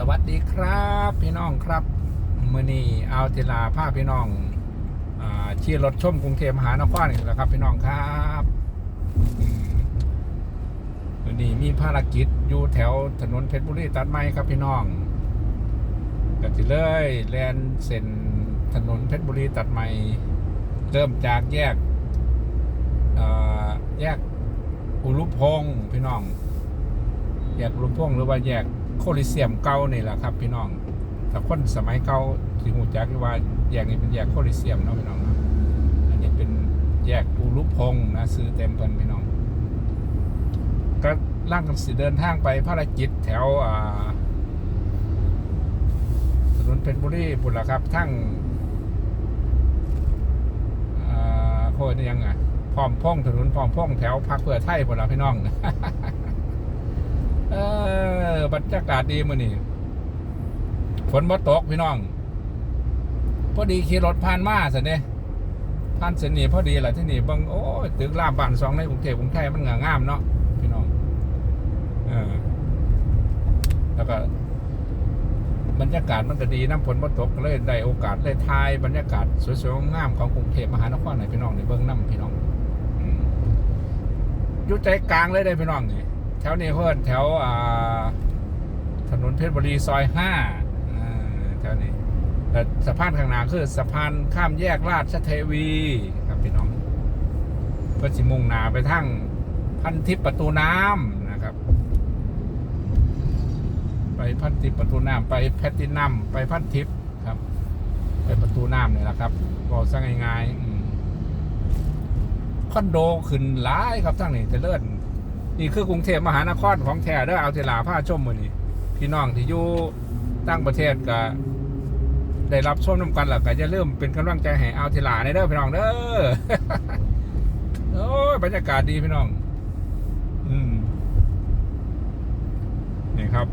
สวัสดีครับพี่น้องครับมือนี้เอาเทลาผ้าพี่น้องอาขี่รถชมกรุงเทพมหานครนี่แหละครับ พี่น้องครับมือนี้มีภารกิจอยู่แถวถนนเพชรบุรีตัดไม้ครับพี่น้องก็จะเลยแลนเส้นถนนเพชรบุรีตัดไม้เริ่มจากแยกอ่อแยกอุรุพงศ์พี่น้อง แยกอุรุพงศ์หรือว่าแยก โคลิเซียมเก่านี่แหละครับ พี่น้องถ้าคนสมัยเก่าที่หูจักว่าแยกนี้เป็นแยกโคลิเซียมเนาะพี่น้องอันนี้เป็นแยกอุรุพงศ์นะซื้อเต็มเพิ่นพี่น้อง ก็ล่างกันสิเดินทางไปภารกิจแถวอ่าถนนเพชรบุรีปุ่นละครับทั้งอ่าโคตรยังไงพร้อมพงษ์ถนนพร้อมพงษ์แถวพักเพื่อไทยปุ่นละพี่น้อง เออบรรยากาศดีมื้อนี้ฝนบ่ตกพี่น้อง พอดีขี่รถผ่านมาสิเด้ผ่านเส้นนี้พอดีแหละที่นี่บิ่งโอ้ยตึกรามบ้านสองในกรุงเทพกรุงไทยมันงางามเนาะพี่น้องเออแล้วก็บรรยากาศมันก็ดีน้ำฝนบ่ตกเลยได้โอกาสได้ทายบรรยากาศสวยๆงามของกรุงเทพมหานครให้พี่น้องได้เบิ่งน้ำพี่น้องอยู่ใจกลางเลยได้พี่น้องนี่ แถวนี้เพื่อนแถวถนนเพชรบุรีซอยห้าแถวนี้แต่สะพานข้างหน้าคือสะพานข้ามแยกราชเทวีครับพี่น้องเพื่อสิมุ่งหนาไปทางพันทิพย์ประตูน้ำนะครับ ไปพันทิพย์ประตูน้ำไปแพตตินัมไปพันทิพย์ครับ ไปประตูน้ำนี่แหละครับบอกซะง่ายๆคอนโดขึ้นหลายครับทั้งนี้จะเลื่อน นี่คือกรุงเทพมหานครของแท้เด้อเอาเทลาผ้าชมมือนี่พี่น้องที่อยู่ตั้งประเทศก็ได้รับชมน้ำกันแล้วก็จะเริ่มเป็นกำลังใจให้เอาเทลาในเด้อพี่น้องเด้อโอ้ยบรรยากาศดีพี่น้อง อืมนี่ครับ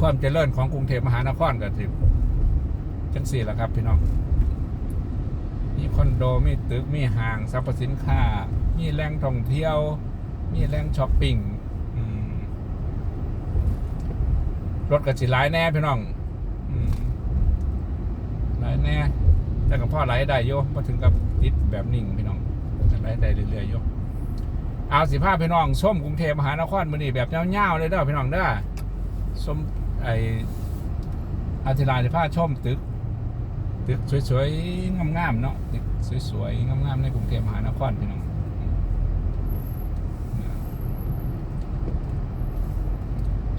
ความเจริญของกรุงเทพมหานครก็สิจังสี่แหละครับ พี่น้อง มีคอนโดมีตึกมีห้างสรรพสินค้า มีแหล่งท่องเที่ยว มีแหล่งช้อปปิ้งรถกระสิหลายแน่พี่น้องอืมหลายแน่ แต่กับพ่อไหลได้โยมาถึงกับติดแบบนิ่งพี่น้องไหลได้เรื่อยๆโยเอาสิภาพี่น้องส้มกรุงเทพมหานครมือนี่แบบเงาๆเลยเด้อพี่น้องเด้อส้มไออาทิลาสิภาชมตึก ตึกสวยๆงามๆเนาะตึกสวยๆงามๆในกรุงเทพมหานครพี่น้อง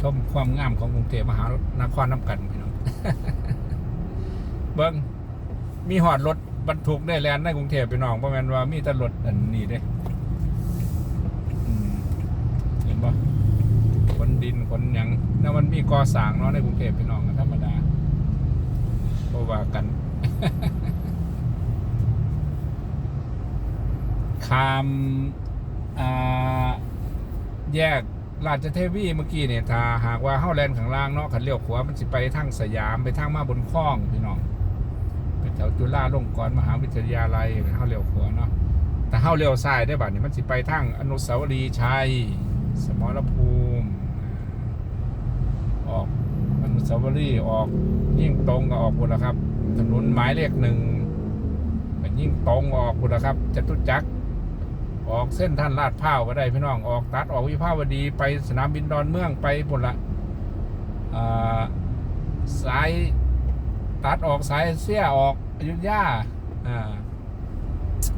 ชมความงามของกรุงเทพมหานครน้ำกันพี่น้องเบิ้งมีหอดรถบรรทุกได้แลนด์ในกรุงเทพพี่น้องเพราะแมนว่ามีแต่รถอันนี้เด้เห็นปะขนดินขนยังแล้วมันมีก่อสร้างเนาะในกรุงเทพพี่น้องก็ธรรมดาเพราะว่ากันคามแยก ราชเทวีเมื่อกี้เนี่ยถ้าหากว่าเฮาแลนข้างล่างเนาะขันเลี้ยวขวามันสิไปทางสยามไปทางมาบนคลองพี่น้องไปแถวจุฬาลงกรณ์มหาวิทยาลัยเฮาเลี้ยวขวาเนาะแต่เฮาเลี้ยวซ้ายได้บัดนี้มันสิไปทางอนุสาวรีย์ชัย สมรภูมิออกอนุสาวรีย์ออกยิ่งตรงก็ออกบุญละครับ ถนนหมายเลขหนึ่งก็ยิ่งตรงออกบุญละครับจตุจักร ออกเส้นท่านลาดพร้าก็ได้พี่น้องออกตัดออกวิภาวดีไปสนามบินดอนเมืองไปหมดละสายตัดออกสายเสียออกอยุธยาอ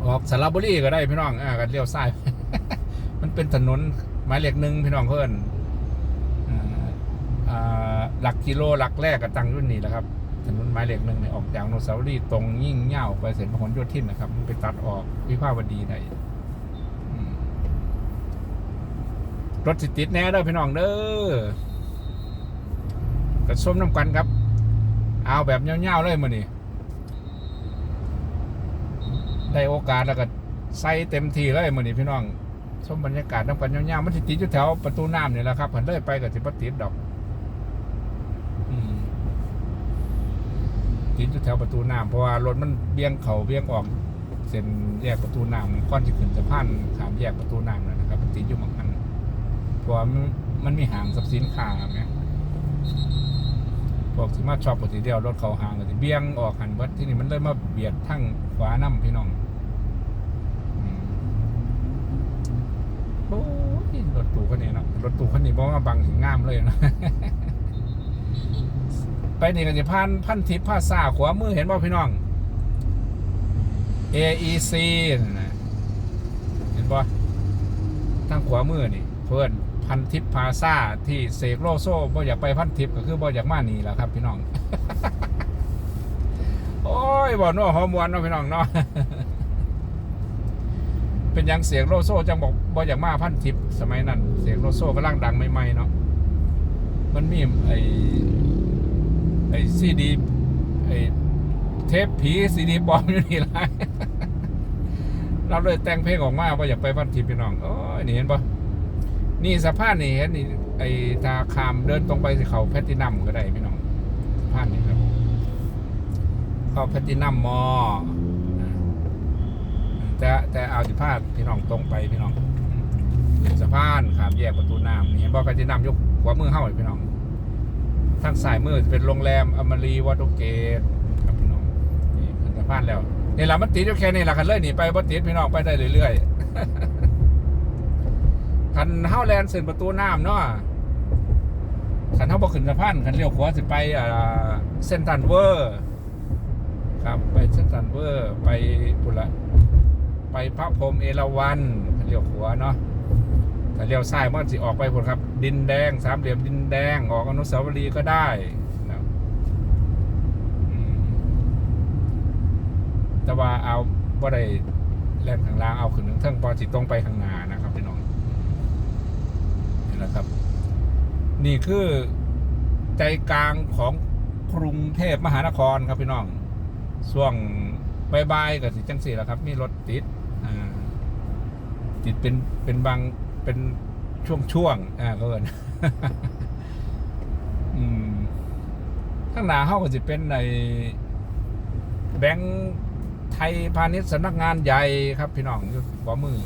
ออกสระบุรีก็ได้พี่น้องอ่ากันเลี้ยวซ้าย มันเป็นถนนหมายเลขหนึ่งพี่น้องเพื่อนหลักกิโลหลักแรกก็ตั้งรุ่นนี้แหละครับถนนหมายเลขหนึ่งเนี่ยออกจากอนุสาวรีตรงยิ่งเง่าไปเส้นพหลโยธินนะครับ มันไปตัดออกวิภาวดีได้ อืม รถสิติดแน่เด้อพี่น้องเด้อกระส้มน้ำกันครับ เอาแบบเงี้ยวๆเลยมานี่ได้โอกาสแล้วก็ใส่เต็มที่เลยมานี่พี่น้องชมบรรยากาศน้ำกันเงี้ยวๆมันติดอยู่แถวประตูน้ำนี่แหละครับผันเลยไปกับสิบติดดอกติดอยู่แถวประตูน้ำเพราะว่ารถมันเบี่ยงเขาเบี่ยงออกเส้นแยกประตูน้ำก้อนจะขึ้นสะพานขามแยกประตูน้ำนะครับติดอยู่มอง นั้นเพราะว่ามันมีหางสับสินค้าไหมพวกที่มาชอบปกติเดียวรถเขาห่างก็สิเบี่ยงออกหันเบิดที่นี่มันเลยมาเบียดทั้งขวานํพี่น้องโอ้ยรถตู้คันนี้เนาะรถตู้คันนี้บอกว่าบังถึงงามเลยนะไปนี่ก็จะพันพันทิพย์ภาษาขวามือเห็นบ่พี่น้อง AEC นะเห็นบ่ทางขวามือนี่เพื่อน พันทิพย์พาซาที่เสกโลโซบ่อยากไปพันทิพย์ก็คือบ่อยากมานี่แหละครับ พี่น้อง โอ้ยบ่นัวหอมวนเนาะพี่น้องเนาะเป็นยังเสียงโลโซจังบอกบ่อยากมาพันทิพย์สมัยนั้น เสียงโลโซ่กำลังดังใหม่ๆเนาะมันมีไอ้ไอ้ซีดีไอ้เทปผีซีดีปลอมอยู่นี่หลายเราเลยแต่งเพลงออกมาว่าอยากไปพันทิพย์พี่น้องโอ้ยนี่เห็นปะ นี่สะพานนี่เห็นนี่ไอ้ตาคามเดินตรงไปสิเขาแพตตินัมก็ได้พี่น้องสะพานนี่ครับ เขาแพตตินัมมอแต่แต่เอาสิพาดพี่น้องตรงไปพี่น้องสะพานขามแยกประตูน้ำนี่เห็นบอกแพตตินัมยกหัวมือเข้าพี่น้องทางสายมือจะเป็นโรงแรมอมรีวอเตอร์เกตครับพี่น้องนี่เป็นสะพานแล้วนี่แหละมันติดอยู่แค่นี้แหละคันเลยหนีไปบ่ติดพี่น้องไปได้เรื่อยๆ คันเฮาแลนเส้นประตูน้ำเนาะคันเฮาบ่ขึ้นสะพานคันเลี้ยวขวาสิไปอ่าเส้นทันเวอร์ครับไปเส้นทันเวอร์ไปปุระไปพระพรมเอราวัณคันเลี้ยวขวาเนาะถ้าเลี้ยวซ้ายมันสิออกไปพุ่นครับ ดินแดงสามเหลี่ยมดินแดงออกอนุสาวรีย์ก็ได้นะแต่ว่าเอาบ่ได้แล่นข้างล่างเอาขึ้นทางเทิงพอสิตรงไปข้างหน้านะครับพี่น้อง นี่แหละครับ นี่คือใจกลางของกรุงเทพมหานครครับพี่น้องช่วงบายๆกับสิจังสี่แหละครับ มีรถติดอ่าติดเป็นเป็นบางเป็นช่วงๆอ่าก็เอินอืมข้างหน้าเขาก็จะเป็นในแบงค์ไทยพาณิชย์สำนักงานใหญ่ครับพี่น้องอยู่ขวามือ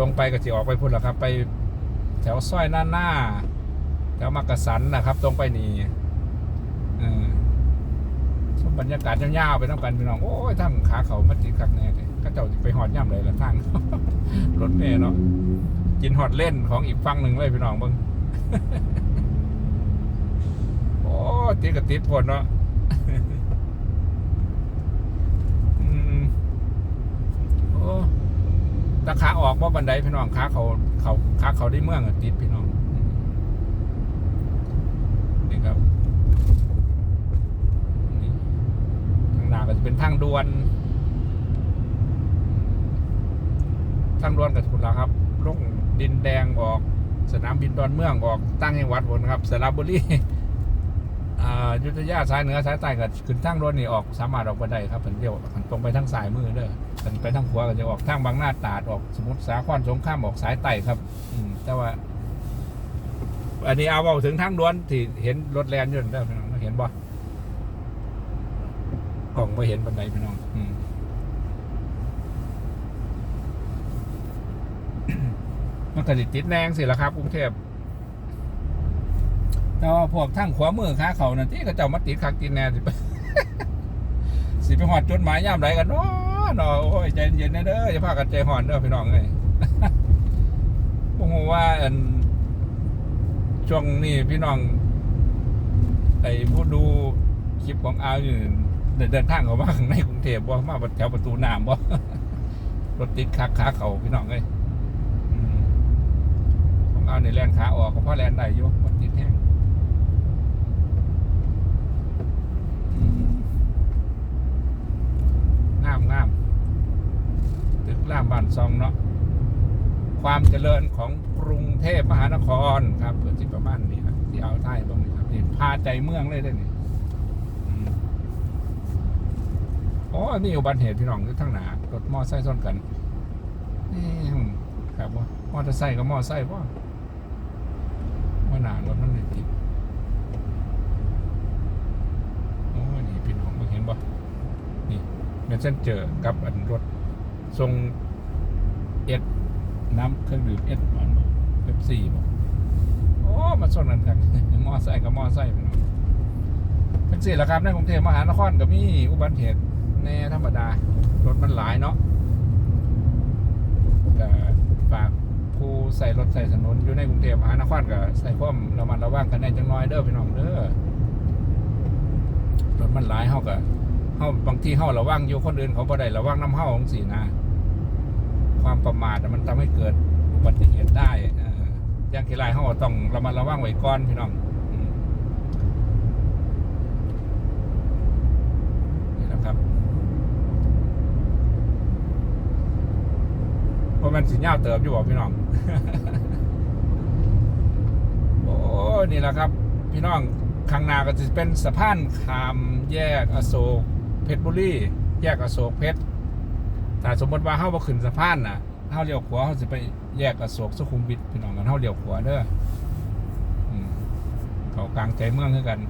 ตรงไปก็จะออกไปพุ่นแหละครับ ไปแถวซอยหน้าหน้าแถวมักกะสันนะครับ ตรงไปนี่ออชมบรรยากาศยาวๆไปต้องกันพี่น้องโอ้ยทั้งขาเขามัดติดคักแน่เลยก็เจ้าไปหอดย่ำเลยละทางรถเมล์เนาะกินหอดเล่นของอีกฝั่งหนึ่งเลยพี่น้องเบิ่งโอ้ติดกับติดพนเนาะอืมโอ้ ตาขาออกว่าบันไดพี่น้องขาเขาเขาขาเขาได้เมืองติดพี่น้องนี่ครับนี่ทางหน้าก็จะเป็นทางด่วน ทางด่วนกับคุณละครับลงดินแดงออก สนามบินดอนเมืองออกตั้งจังหวัดผลครับสระบุรีอ่ ยุทธยาสายเหนือสายใต้ก็ขึ้นทางด่วนนี่ออกสามารถออกไปได้ครับเป็นเดียวตรงไปทางสายมือเด้อมันไปทางขวาก็จะออกทางบางหน้าตราดออกสมุทรสาครสงขลามออกสายใต้ครับ อืมแต่ว่า อันนี้เอาเอาถึงทางด่วนที่เห็นรถแลนอยู่นั่นเด้อพี่น้องเห็นบ่กล่องไปเห็นบันไดพี่น้อง อืมมันก็สิติดแนงสิละครับกรุงเทพ แต่ว่าพวกทั้งขวามือขาเขานั่นที่เขาเจ้ามาติดคักติดแน่สิไปสิไปหอดจดหมายย่ามไรกันเนาะเนาะโอ้ยใจเย็นๆเด้ออย่าพากันใจหอนเด้อพี่น้องเอ้ยผมว่าอันช่วงนี้พี่น้องไอ้ผู้ดูคลิปของอาอยู่ได้เดินทางเขามาข้างในกรุงเทพบ่มาแถวประตูน้ำบ่รถติดคักขาเขาพี่น้องเอ้ยของเอาในแลนขาออกก็พราะแลนได้อยู่มันติดแห้งอืมงามงามตึกล่ามบ้านซองเนาะความเจริญของกรุงเทพมหานครครับเพื่อที่ประมาณนี้ครับที่เอาท่ายตรงนี้ครับนี่พาใจเมืองเลยได้อนี่อ๋อนี่อุบัติเหตุพี่น้องอยู่ทั้งหนารถมอไซค์ซ้อนกันนี่ครับว่ามอเตอร์ไซค์กับมอไซค์ว่าว่าหนารถมันเลยติดโอ้ยนี่พี่น้องมาเห็นบ่นี่ เมนเซนเจอร์กับอันรถทรงเอสน้ำเครื่องดื่มเอสมันเป๊ปซี่บ่โอ้มาชนกันครับมอไซค์กับมอไซค์เป็นสี่ละครับในกรุงเทพมหานครก็มีอุบัติเหตุแน่ธรรมดารถมันหลายเนาะก็ฝากผู้ใส่รถใส่ถนนอยู่ในกรุงเทพมหานครก็ใส่ความระมัดระวังกันแน่จังน้อยเด้อพี่น้องเด้อรถมันหลายเฮาก็ เฮาบางทีเฮาระวังอยู่คนอื่นเขาบ่ได้ระวังน้ำเฮาจังซี่นะ ความประมาทมันทำให้เกิดอุบัติเหตุได้อออย่างที่ไรเขาต้องระมัดระวังไว้ก่อนพี่น้องนี่แหละครับเพราะมันสิญญาเติบอยู่บอกพี่น้องโอ้นี่แหละครับ พี่น้องข้างหน้าก็จะเป็นสะพานขามแยกอโศก เพชรบุรีแยกอโศกเพชรถ้าสมมติว่าเฮาบ่ขึ้นสะพานน่ะเฮาเลี้ยวขวาเฮาสิไปแยกอโศกสุขุมวิทพี่น้องกันเฮาเลี้ยวขวาเด้อเขากลางใจเมืองคือกัน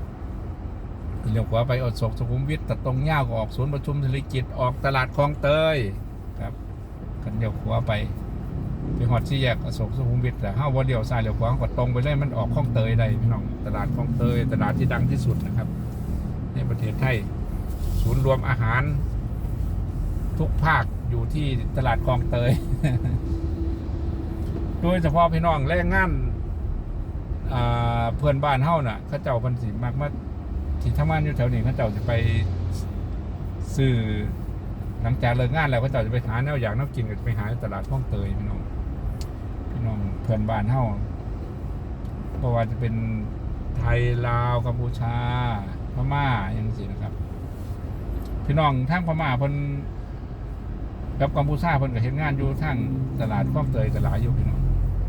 เลี้ยวขวาไปอโศกสุขุมวิทแต่ตรงยาวก็ออกศูนย์ประชุมเศรษฐกิจออกตลาดคลองเตยครับกันเลี้ยวขวาไปไปฮอดที่แยกอโศกสุขุมวิทแต่เฮาบ่เลี้ยวซ้ายเลี้ยวขวาก็ตรงไปเลยมันออกคลองเตยได้พี่น้องตลาดคลองเตยตลาดที่ดังที่สุดนะครับ ในประเทศไทย ศูนย์รวมอาหาร ทุกภาคอยู่ที่ตลาดคลองเตย โดยเฉพาะพี่น้องแรงงานเพื่อนบ้านเฮาน่ะเขาเจ้าพันสิมากมาที่ทำงานอยู่แถวนี้เขาเจ้าจะไปซื้อหลังจากเลิกงานแล้วเขาเจ้าจะไปหาแนวอย่างแนวกินก็ไปหาตลาดคลองเตยพี่น้องพี่น้องเพื่อนบ้านเฮาเพราะว่าจะเป็นไทยลาวกัมพูชาพม่าอย่างนี้นะครับ พี่น้องทางพม่าเพิ่นกับกัมพูชาเพิ่นก็เฮ็ดงานอยู่ทางตลาดคลองเตยตลาดอยู่พี่น้อง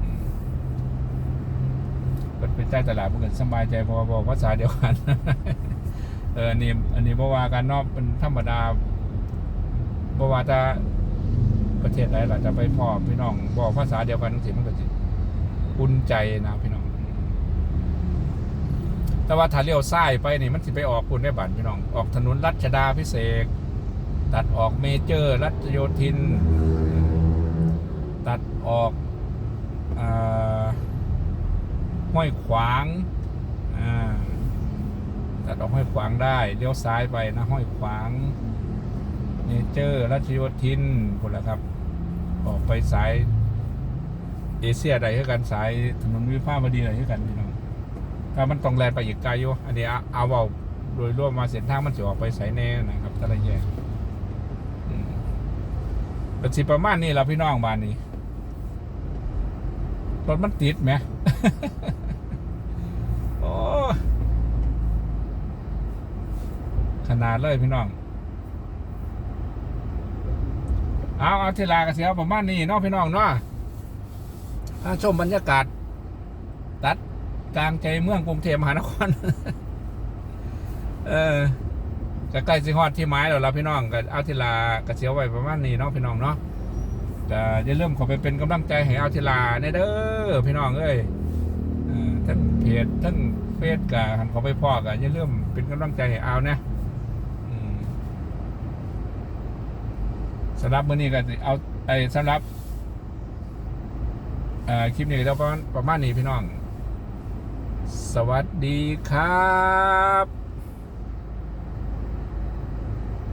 อืมเพิ่นใต้ตลาดเพิ่นก็สบายใจพราะว่าบอกภาษาเดียวกันเอออันนี้อันนี้บ่ว่ากันเนาะเป็นธรรมดาบ่ว่าจะประเทศใดล่ะจะไปพ่อพี่น้องบอกภาษาเดียวกันจังซี่มันก็สิอุ่นใจนะพี่น้อง แต่ว่าถ้าเลี้ยวซ้ายไปนี่มันสิไปออกปุ่นได้บันพี่น้อง ออกถนนรัชดาพิเศษ ตัดออกเมเจอร์ รัชโยธิน ตัดออกห้วยขวางตัดออกห้วยขวางได้เลี้ยวซ้ายไปนะห้วยขวางเมเจอร์ รัชโยธินคนละครับ ออกไปสายเอเชียใดคือกันสายถนนวิภาวดีใดคือกันพี่น้อง ก็มันต้องแลนไปอีกไกลอยู่อันนี้เอาเอาเอาโดยรวมมาเส้นทางมันจะออกไปสายแน่นะครับทะเลแยกอืมก็สิประมาณนี้แหละพี่น้องบ้านนี้รถมันติดไหมโอ้ขนาดเลยพี่น้อง เอาเอาทีลากระเสียประมาณนี้เนาะพี่น้องเนาะถ้าชมบรรยากาศ กลางใจเมืองกรุงเทพมหานคร เออก็ใกล้สิฮอดที่ไม้แล้วล่ะพี่น้องก็เอาทีลากระเสียวไว้ประมาณนี้เนาะพี่น้องเนาะแต่อย่าลืมขอไปเป็นกำลังใจให้เอาทีลาในเด้อพี่น้องเอ้ยเออทั้งเพจทั้งเฟซกับหันเขาไปพอกันอย่าลืมเป็นกำลังใจให้เอานะอืมสำหรับมื้อนี้ก็เอาไอ้สำหรับอ่อคลิปนี้ก็จะประมาณประมาณนี้พี่น้อง สวัสดีครับ